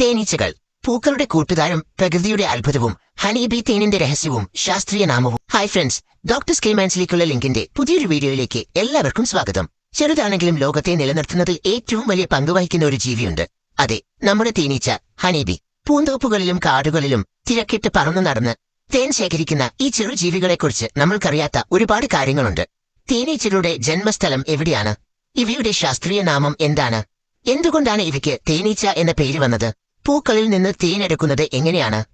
തേനീച്ചകൾ പൂക്കളുടെ കൂട്ടുകാരും പ്രകൃതിയുടെ അത്ഭുതവും ഹണീബി തേനിന്റെ രഹസ്യവും ശാസ്ത്രീയ നാമവും. ഹായ് ഫ്രണ്ട്സ് ഡോക്ടർ സ്കൈമാൻസിലേക്കുള്ള ലിങ്കിന്റെ പുതിയൊരു വീഡിയോയിലേക്ക് എല്ലാവർക്കും സ്വാഗതം. ചെറുതാണെങ്കിലും ലോകത്തെ നിലനിർത്തുന്നതിൽ ഏറ്റവും വലിയ പങ്ക് വഹിക്കുന്ന ഒരു ജീവിയുണ്ട്. അതെ നമ്മുടെ തേനീച്ച ഹണീബി പൂന്തോപ്പുകളിലും കാടുകളിലും തിരക്കിട്ട് പറന്നു നടന്ന് തേൻ ശേഖരിക്കുന്ന ഈ ചെറു ജീവികളെക്കുറിച്ച് നമ്മൾക്കറിയാത്ത ഒരുപാട് കാര്യങ്ങളുണ്ട്. തേനീച്ചകളുടെ ജന്മസ്ഥലം എവിടെയാണ്? ഇവയുടെ ശാസ്ത്രീയ നാമം എന്താണ്? എന്തുകൊണ്ടാണ് ഇവയ്ക്ക് തേനീച്ച എന്ന പേര് വന്നത്? പൂക്കളിൽ നിന്ന് തേനെടുക്കുന്നത് എങ്ങനെയാണ്?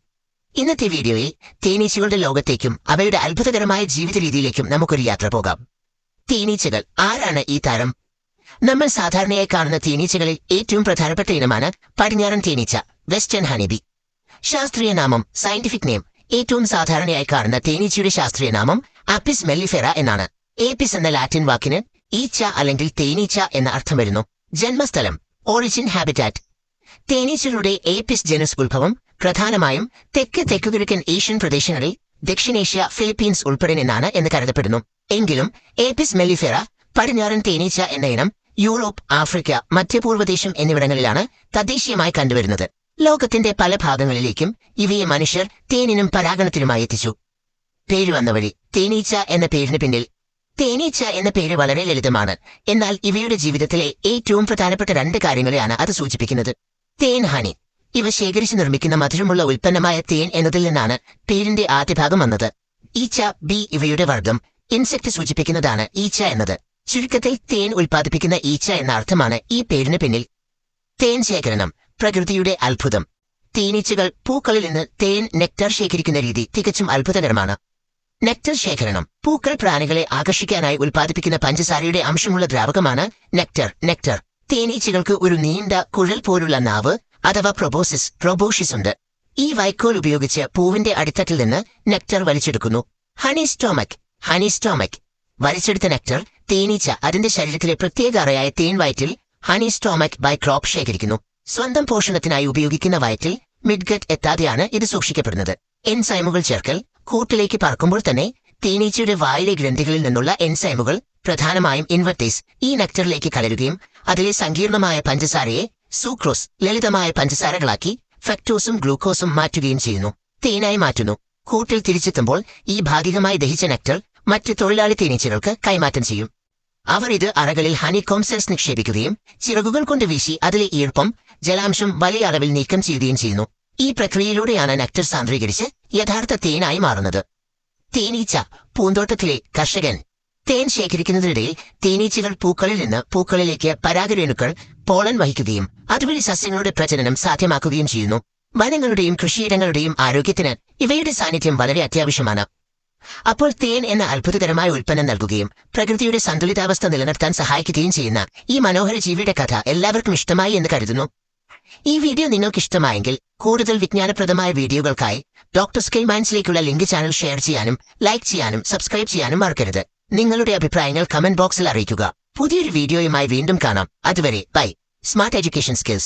ഇന്നത്തെ വീഡിയോയിൽ തേനീച്ചകളുടെ ലോകത്തേക്കും അവയുടെ അത്ഭുതകരമായ ജീവിത രീതിയിലേക്കും നമുക്കൊരു യാത്ര പോകാം. തേനീച്ചകൾ ആരാണ് ഈ താരം? നമ്മൾ സാധാരണയായി കാണുന്ന തേനീച്ചകളിൽ ഏറ്റവും പ്രധാനപ്പെട്ട ഇനമാണ് പടിഞ്ഞാറൻ തേനീച്ച വെസ്റ്റേൺ ഹണിബി. ശാസ്ത്രീയ നാമം സയന്റിഫിക് നെയിം ഏറ്റവും സാധാരണയായി കാണുന്ന തേനീച്ചയുടെ ശാസ്ത്രീയ നാമം ആപ്പിസ് മെല്ലിഫെറ എന്നാണ്. ഏപ്പിസ് എന്ന ലാറ്റിൻ വാക്കിന് ഈച്ച അല്ലെങ്കിൽ തേനീച്ച എന്ന അർത്ഥം വരുന്നു. ജന്മസ്ഥലം ഓറിജിൻ ഹാബിറ്റാറ്റ് തേനീച്ചകളുടെ ഏപ്പിസ് ജനസ് ഉത്ഭവം പ്രധാനമായും തെക്ക് തെക്കുകിഴക്കൻ ഏഷ്യൻ പ്രദേശങ്ങളിൽ ദക്ഷിണേഷ്യ ഫിലിപ്പീൻസ് ഉൾപ്പെടെ നിന്നാണ് എന്ന് കരുതപ്പെടുന്നു. എങ്കിലും ഏപ്പിസ് മെല്ലിഫെറ പടിഞ്ഞാറൻ തേനീച്ച എന്ന ഇനം യൂറോപ്പ് ആഫ്രിക്ക മധ്യപൂർവദേശം എന്നിവിടങ്ങളിലാണ് തദ്ദേശീയമായി കണ്ടുവരുന്നത്. ലോകത്തിന്റെ പല ഭാഗങ്ങളിലേക്കും ഇവയെ മനുഷ്യർ തേനിനും പരാഗണത്തിനുമായി എത്തിച്ചു. പേര് വന്ന വഴി തേനീച്ച എന്ന പേരിന് പിന്നിൽ തേനീച്ച എന്ന പേര് വളരെ ലളിതമാണ്. എന്നാൽ ഇവയുടെ ജീവിതത്തിലെ ഏറ്റവും പ്രധാനപ്പെട്ട രണ്ട് കാര്യങ്ങളെയാണ് അത് സൂചിപ്പിക്കുന്നത്. തേൻ ഹണി. ഇവ ശേഖരിച്ച് നിർമ്മിക്കുന്ന മധുരമുള്ള ഉൽപ്പന്നമായ തേൻ എന്നതിൽ നിന്നാണ് പേരിന്റെ ആദ്യഭാഗം വന്നത്. ഈച്ച ബി ഇവയുടെ വർഗം ഇൻസെക്ട് സൂചിപ്പിക്കുന്നതാണ് ഈച്ച എന്നത്. ചുരുക്കത്തിൽ തേൻ ഉൽപ്പാദിപ്പിക്കുന്ന ഈച്ച എന്ന അർത്ഥമാണ് ഈ പേരിന് പിന്നിൽ തേൻ ശേഖരണം പ്രകൃതിയുടെ അത്ഭുതം. തേനീച്ചകൾ പൂക്കളിൽ നിന്ന് തേൻ നെക്ടർ ശേഖരിക്കുന്ന രീതി തികച്ചും അത്ഭുതകരമാണ്. നെക്ടർ ശേഖരണം പൂക്കൾ പ്രാണികളെ ആകർഷിക്കാനായി ഉൽപ്പാദിപ്പിക്കുന്ന പഞ്ചസാരയുടെ അംശമുള്ള ദ്രാവകമാണ് നെക്ടർ നെക്ടർ തേനീച്ചകൾക്ക് ഒരു നീണ്ട കുഴൽ പോലുള്ള നാവ് അഥവാ പ്രൊബോസിസ് പ്രൊബോഷിസ് ഉണ്ട്. ഈ വൈക്കോൽ ഉപയോഗിച്ച് പൂവിന്റെ അടിത്തട്ടിൽ നിന്ന് നെക്ടർ വലിച്ചെടുക്കുന്നു. ഹണി സ്റ്റോമക് ഹണി സ്റ്റോമക് വലിച്ചെടുത്ത നെക്ടർ തേനീച്ച അതിന്റെ ശരീരത്തിലെ പ്രത്യേക അറയായ തേൻ വയറ്റിൽ ഹണി സ്റ്റോമക് ബൈ ക്രോപ്പ് ശേഖരിക്കുന്നു. സ്വന്തം പോഷണത്തിനായി ഉപയോഗിക്കുന്ന വയറ്റിൽ മിഡ്ഗറ്റ് എത്താതെയാണ് ഇത് സൂക്ഷിക്കപ്പെടുന്നത്. എൻസൈമുകൾ ചേർക്കൽ കൂട്ടിലേക്ക് പറക്കുമ്പോൾ തന്നെ തേനീച്ചയുടെ വായിലെ ഗ്രന്ഥികളിൽ നിന്നുള്ള എൻസൈമുകൾ പ്രധാനമായും ഇൻവെർട്ടേസ് ഈ നെക്ടറിലേക്ക് കലരുകയും അതിലെ സങ്കീർണമായ പഞ്ചസാരയെ സൂക്രോസ് ലളിതമായ പഞ്ചസാരകളാക്കി ഫ്രക്ടോസും ഗ്ലൂക്കോസും മാറ്റുകയും ചെയ്യുന്നു. തേനായി മാറ്റുന്നു. കൂട്ടിൽ തിരിച്ചെത്തുമ്പോൾ ഈ ഭാഗികമായി ദഹിച്ച നെക്ടർ മറ്റ് തൊഴിലാളി തേനീച്ചകൾക്ക് കൈമാറ്റം ചെയ്യും. അവർ ഇത് അറകളിൽ ഹണി കോംസെൽസ് നിക്ഷേപിക്കുകയും ചിറകുകൾ കൊണ്ട് വീശി അതിലെ ഈർപ്പം ജലാംശം വലിയ അളവിൽ നീക്കം ചെയ്യുകയും ചെയ്യുന്നു. ഈ പ്രക്രിയയിലൂടെയാണ് നെക്ടർ സാന്ദ്രീകരിച്ച് യഥാർത്ഥ തേനായി മാറുന്നത്. തേനീച്ച പൂന്തോട്ടത്തിലെ കർഷകൻ തേൻ ശേഖരിക്കുന്നതിനിടയിൽ തേനീച്ചകൾ പൂക്കളിൽ നിന്ന് പൂക്കളിലേക്ക് പരാഗരേണുക്കൾ പോളൻ വഹിക്കുകയും അതുവഴി സസ്യങ്ങളുടെ പ്രജനനം സാധ്യമാക്കുകയും ചെയ്യുന്നു. വനങ്ങളുടെയും കൃഷിയിടങ്ങളുടെയും ആരോഗ്യത്തിന് ഇവയുടെ സാന്നിധ്യം വളരെ അത്യാവശ്യമാണ്. അപ്പോൾ തേൻ എന്ന അത്ഭുതകരമായ ഉൽപ്പന്നം നൽകുകയും പ്രകൃതിയുടെ സന്തുലിതാവസ്ഥ നിലനിർത്താൻ സഹായിക്കുകയും ചെയ്യുന്ന ഈ മനോഹര ജീവിയുടെ കഥ എല്ലാവർക്കും ഇഷ്ടമായി എന്ന് കരുതുന്നു. ഈ വീഡിയോ നിങ്ങൾക്ക് ഇഷ്ടമായെങ്കിൽ കൂടുതൽ വിജ്ഞാനപ്രദമായ വീഡിയോകൾക്കായി ഡോക്ടർ സ്കിൽ മൈൻസിലേക്കുള്ള ലിങ്ക് ചാനൽ ഷെയർ ചെയ്യാനും ലൈക്ക് ചെയ്യാനും സബ്സ്ക്രൈബ് ചെയ്യാനും മറക്കരുത്. നിങ്ങളുടെ അഭിപ്രായങ്ങൾ കമന്റ് ബോക്സിൽ അറിയിക്കുക. പുതിയൊരു വീഡിയോയുമായി വീണ്ടും കാണാം. അതുവരെ ബൈ. Smart education skills.